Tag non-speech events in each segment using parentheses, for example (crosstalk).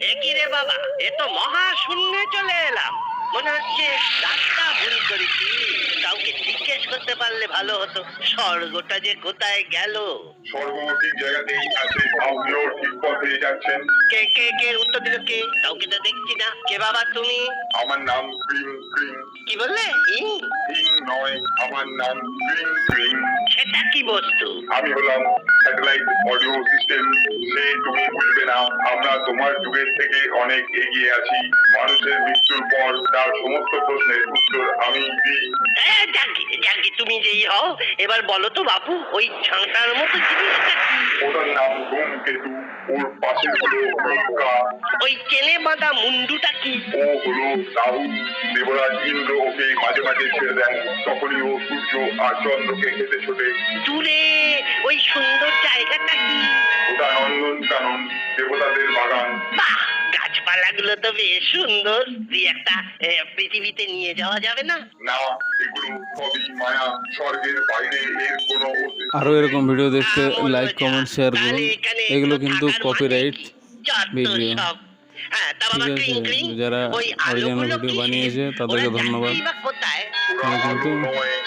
একই রে বাবা? এ তো মহা শূন্যে চলে এলাম। মনে হচ্ছে রাস্তা ভুল করেছি। কাউকে জিজ্ঞেস করতে পারলে ভালো হতো। স্বর্গটা যে কোথায় গেল? স্বর্গ ঠিক জায়গাতেই আছে আপনিও ঠিক পথে যাচ্ছেন। কে কে কে? উত্তর দিল কে? কাউকে তো দেখছি না। কে বাবা তুমি? আমার নাম ক্রিম ক্রিম। কি বললে? ইং? ক্রিম নয় আমার নাম ক্রিম ক্রিম। সেটা কি বস্তু? আমি হলাম স্যাটেলাইট অডিও সিস্টেম সে তুমি বুঝবে না। আমরা তোমার যুগের থেকে অনেক এগিয়ে আছি। মানুষের মৃত্যুর পর তার সমস্ত প্রশ্নের উত্তর আমি দিই। জাঙ্গি তুমি যেই হও এবার বলো তো বাপু ওই ছাঁটার মতো জিনিসটা ওটার নাম ধূমকেতু ওর পাশে হলো উল্কা ওই বাঁধা মুন্ডুটা কি? ও হলো রাহু দেবরাজ ইন্দ্র ওকে মাঝে মাঝে ছেড়ে দেন তখনই ও সূর্য আর চন্দ্রকে খেতে ছোটে। দূরে ওই সুন্দর জায়গাটা কি? ওটা নন্দন কানন দেবতাদের বাগান। বাহ! গাছপালাগুলো তো বেশ সুন্দর। দুই একটা পৃথিবীতে নিয়ে যাওয়া যাবে না। না এগুলো সবই মায়া স্বর্গের বাইরে এর কোনো আরও এরকম ভিডিও দেখতে লাইক বলো কমেন্ট শেয়ার করুন। এগুলো কিন্তু কপিরাইট ভিডিও। সব। হ্যাঁ, ক্রিং, যারা আলোগুলো ভিডিও বানিয়েছে তাদেরকে ধন্যবাদ। কিন্তু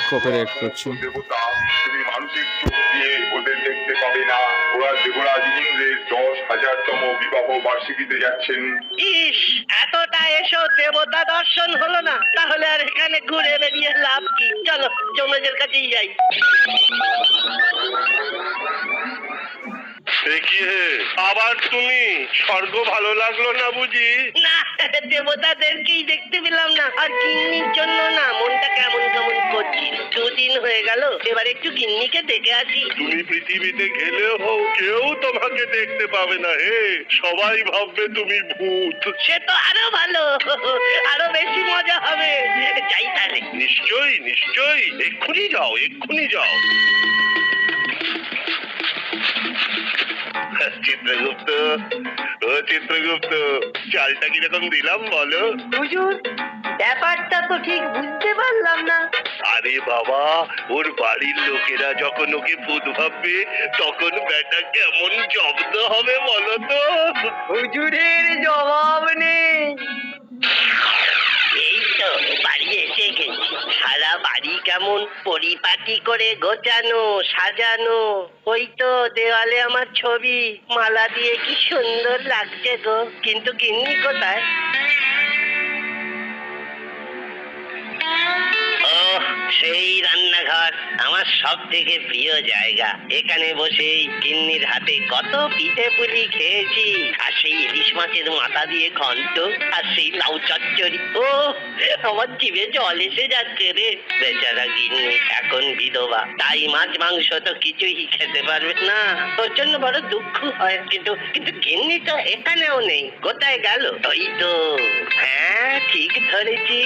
ওরা করছি। দেবতা তুমি মানসিক চোখ দিয়ে ওদের দেখতে পাবে না। ওরা দেবরাজ ইন্দ্রের দশ হাজারতম বিবাহ বার্ষিকীতে যাচ্ছেন। ইস এতটা এসো দেবতা দর্শন হলো না তাহলে আর এখানে ঘুরে বেরিয়ে লাভ কি? চলো জমেজের কাছেই যাই। কি আবার তুমি? স্বর্গ ভালো লাগল না বুঝি? না দেবতাদেরকেই দেখতে পেলাম না আর গিন্নির হয়ে গেল। এবার একটু গিন্নিকে দেখে আসি। তুমি পৃথিবীতে কেউ তোমাকে দেখতে পাবে না হে। সবাই ভাববে তুমি ভূত। সে তো আরও ভালো আরও বেশি মজা হবে। যাই তাহলে। নিশ্চয়ই নিশ্চয়ই। এক্ষুনি যাও এক্ষুনি যাও। চিত্রগুপ্ত ও চিত্রগুপ্ত চালটা কীরকম দিলাম বলো? হুজুর ব্যাপারটা তো ঠিক বুঝতে পারলাম না। আরে বাবা ওর বাড়ির লোকেরা যখন ওকে ভূত ভাববে তখন ব্যাটা কেমন জব্দ হবে বলো তো? হুজুরের জবাব নেই। এই তো বাড়ি এসে গেছি। সারা বাড়ি কেমন পরিপাটি করে গোছানো সাজানো। ওই তো দেওয়ালে আমার ছবি। মালা দিয়ে কি সুন্দর লাগছে গো। কিন্তু গিন্নি কোথায়? সেই রান্নাঘর আমার সব থেকে প্রিয় জায়গা। এখানে বসে গিন্নির হাতে কত পিঠে পুলি খেয়েছি, আর সেই ইলিশ মাছের মাথা দিয়ে ঘন্ট, আর সেই লাউ চচ্চড়ি। ও, আমার জিভে জল এসে যাচ্ছে রে। বেচারা গিন্নি, এখন বিধবা। তাই মাছ মাংস তো কিছুই খেতে পারবে না। তোর জন্য বড় দুঃখ হয়। কিন্তু কিন্তু গিন্নি তো এখানেও নেই। কোথায় গেল? ওই তো হ্যাঁ ঠিক ধরেছি।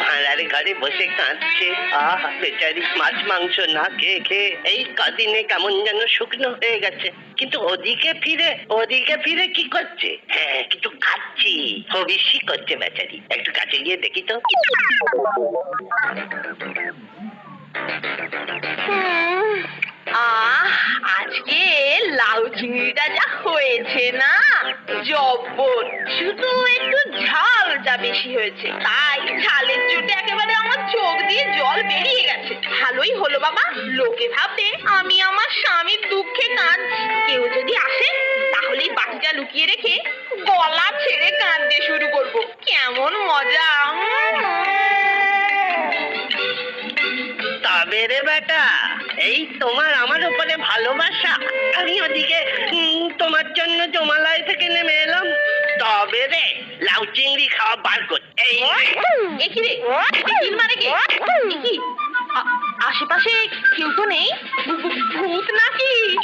ভাড়ার ঘরে বসে কাঁদছে। আহ, বেচারি মাছ, মাংস না খেয়ে খেয়ে এই কদিনে কেমন যেন শুকনো হয়ে গেছে। কিন্তু ওদিকে ফিরে ওদিকে ফিরে কি করছে? হ্যাঁ কিছু খাচ্ছি। হবিষ্যি করছে বেচারি। একটু কাছে গিয়ে দেখি তো। আহ, আজকে লাউ চিংড়িটা যা হয়েছে না, জব্বর। শুধু একটু ঝালটা বেশি হয়েছে। তাই ঝালের চোটে চোখ দিয়ে জল বেরিয়ে গেছে। ভালোই হলো বাবা, লোকে ভাববে আমি আমার স্বামীর দুঃখে কাঁদছি। কেউ যদি আসে, তাহলে বাটিটা লুকিয়ে রেখে গলা ছেড়ে কাঁদতে শুরু করব। কেমন মজা তবে রে বেটা, এই তোমার আমার উপরে ভালোবাসা। আমি ওদিকে তোমার জন্য জমালয় থেকে নেমে এলাম। তবে রে, লাউ চিংড়ি খাওয়া বার কর এই মানে আশেপাশে কেউ তো নেই? ভূত নাকি?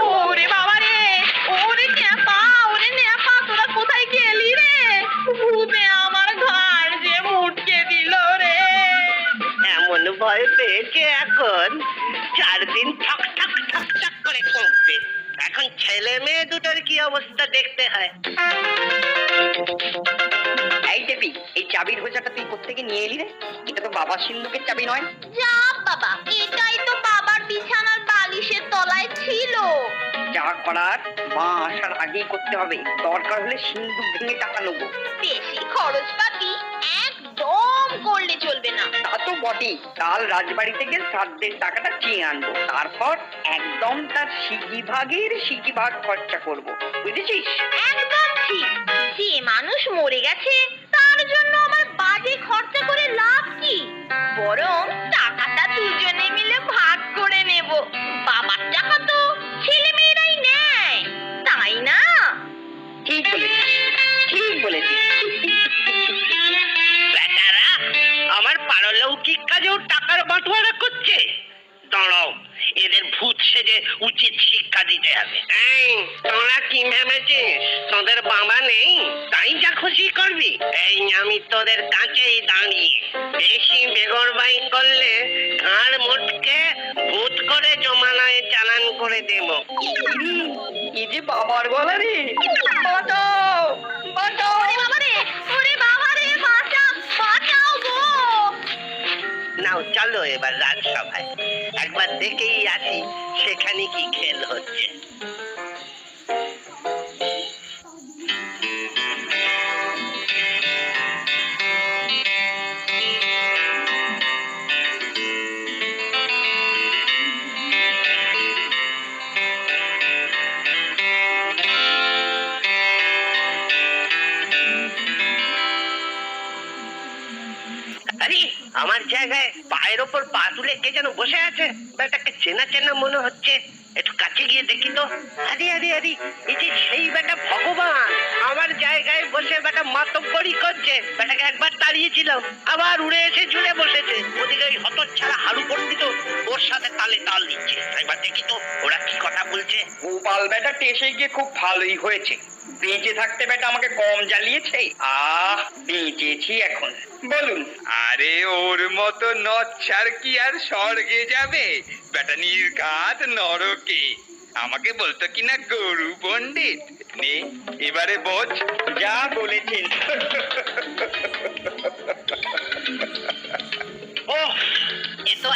ওরে বাবা রে, ওরে ন্যাপা ওরে ন্যাপা তোরা কোথায় গেলি রে? ভূতে আমার ঘাড় যে মুটকে দিল রে। এমন ভয় পেয়েছে এখন। চার দিন ঠক ঠক ঠক ঠক করে কমবে। এখন ছেলে মেয়ে দুটোর কি অবস্থা দেখতে হয়? এই দেবী এই চাবির হোজাটা তুই কোথেকে নিয়ে এলি রে? এটা তো বাবা সিন্ধুকের চাবি নয়। যা বাবা এটাই তো বাবার বিছানার বালিশের তলায় ছিল। যা করার মা আসার আগেই করতে হবে। দরকার হলে সিন্ধু ভেঙে টাকা নেব। বেশি খরচপাতি একদম করলে চলবে না। তা তো বটেই। কাল রাজবাড়ি থেকে শ্রাদ্ধের টাকাটা চেয়ে আনব। তারপর একদম তার সিকি ভাগের সিকি ভাগ খরচা করব। বুঝেছিস? একদম ঠিক। যে মানুষ মরে গেছে তার জন্য আমার বাজে খরচা করে লাভ কি? বরং উচিত শিক্ষা দিতে হবে। এই তোরা কি ভেবেছিস? তোদের বাবা নেই? তাই যা খুশি করবি। এই আমি তোদের কাছেই দাঁড়িয়ে। বেশি বেগরবাই করলে ঘাড় মোটকে ভূত করে জমানায় চালান করে দেবো। এই যে বাবার গলা রে। বাঁচাও বাঁচাও। বাবা রে ওরে বাবা রে বাঁচা বাঁচাও গো। নাও চলো এবার রাজসভায়। একবার দেখেই আসি সেখানে কি খেল হচ্ছে। আমার জায়গায় পায়ের ওপর পা তুলে কে যেন বসে আছে? ব্যাটাকে চেনা চেনা মনে হচ্ছে। একটু কাছে গিয়ে দেখি তো। আরে আরে আরে, এই যে সেই বেটা ভগবান। আমার জায়গায় বসে বেটা মাতব্বরি করছে। বেটাকে একবার তাড়িয়েছিলাম। আবার উড়ে এসে ঝুলে বসেছে। ওদিকে ওই হতর ছাড়া হারু পণ্ডিত ওর সাথে তালে তাল দিচ্ছে। একবার দেখি তো ওরা কি কথা বলছে। গোপাল বেটা টেসে গিয়ে খুব ভালোই হয়েছে। বেঁচে থাকতে বেটা আমাকে কম জ্বালিয়েছে? আহ বেঁচেছি এখন। বলুন। আরে ওর মতো নচ্ছার কি আর স্বর্গে যাবে? বেটা নির্ঘাত নরকে। আমাকে বলতো কিনা গরু পণ্ডিত? নে এবারে বোঝ। যা বলেছেন। (laughs) ও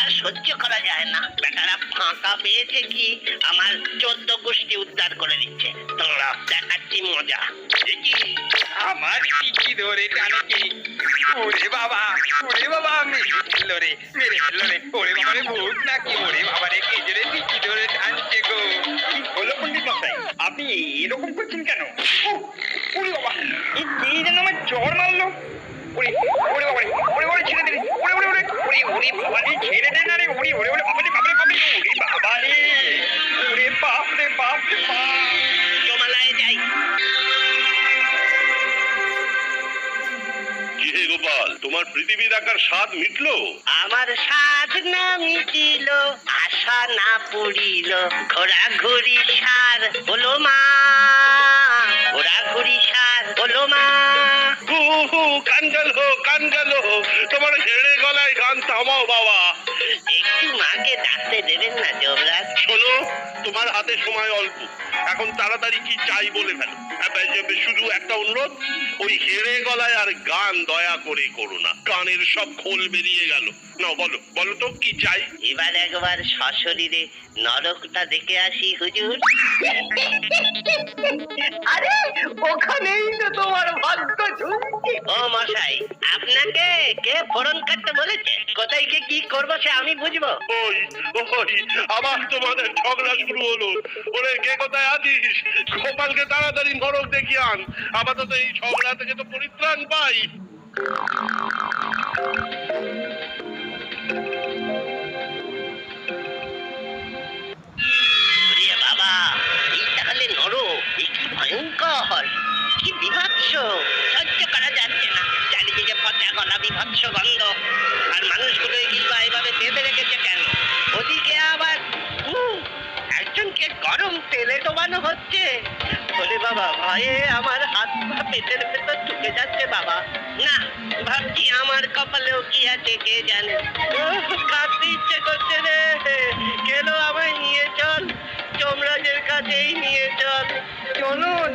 আর সহ্য করা যায় না। বেটারা ফাঁকা পেয়েছে কি? আমার চোদ্দ গোষ্ঠী উদ্ধার করে দিচ্ছে। তোমরা দেখাচ্ছি মজা। আমার টিকি ধরে টানকে ওরে বাবা ওরে বাবা, মেরে ফেলল রে, মেরে ফেলল রে। ওরে বাবা রে, ভূত নাকি? ওরে বাবা রে, কে জোরে টিকি ধরে টানছে গো? কি হলো পণ্ডিত মশাই? আপনি এরকম করছেন কেন? ওরে বাবা। এই কে যেন আমার জ্বর মারলো। ওরে ওরে বাবা ওরে ওরে ছেড়ে দে ওরে ওরে ওরে ওরে ওরে বাবা রে ছেড়ে দে না রে। ওরে ওরে ওরে বাবা রে বাবা রে বাবা রে ওরে বাবা রে ওরে বাপ রে বাপ রে বাপ। জমালায় যাই। কি হে গোপাল তোমার পৃথিবী দেখার স্বাদ মিটলো? আমার সাধ না মিটিল আশা না পুরিল ঘোরাঘুরি সার হলো মা ঘোরাঘুরি সার হলো মা। হু হু কান গেল কান গেল তোমার হেড়ে গলায় গান থামাও বাবা। একটু মাকে ডাকতে দেবেন না যমরাজ শোনো তোমার হাতে সময় অল্প। এখন তাড়াতাড়ি কি চাই বলে ফেলো। শুধু একটা অনুরোধ ওই হেড়ে গলায় আর গান দয়া করে করো না। কানের সব খোল বেরিয়ে গেল। না বলো বলো তো কি চাই? এবার একবার সশরীরে নরকটা দেখে আসি হুজুর। আরে ওখানেই তো তোমার ভাগ্য ঝুঁকছে ও মশাই আপনাকে কে ফোড়ন কাটতে বলেছে? কোথায় গিয়ে কি করব সে আমি বুঝব। ওই ওই আবার তোমাদের ঝগড়া শুরু হলো। ওরে কে কোথায় আছিস? গোপালকে তাড়াতাড়ি নরক দেখিয়ে আন। আপাতত এই ঝগড়া থেকে তো পরিত্রাণ পাই। ভয়ঙ্কর, কি বিভৎস, সহ্য করা যাচ্ছে না। চারিদিকে পচা গলা, বিভৎস গন্ধ, আর মানুষগুলো কিংবা এভাবে বেঁধে রেখেছে কেন? ওদিকে আবার একজনকে গরম তেলে ডোবানো হচ্ছে। ওরে বাবা, ভয়ে আমার হাত পা পেটের ভেতর ঢুকে যাচ্ছে, বাবা। না, ভাবছি আমার কপালেও কি আছে কে জানে। কাঁদতে ইচ্ছে করছে রে, কেন আমায় নিয়ে চল? চমরাজের কাছেই নিয়ে চল। চলুন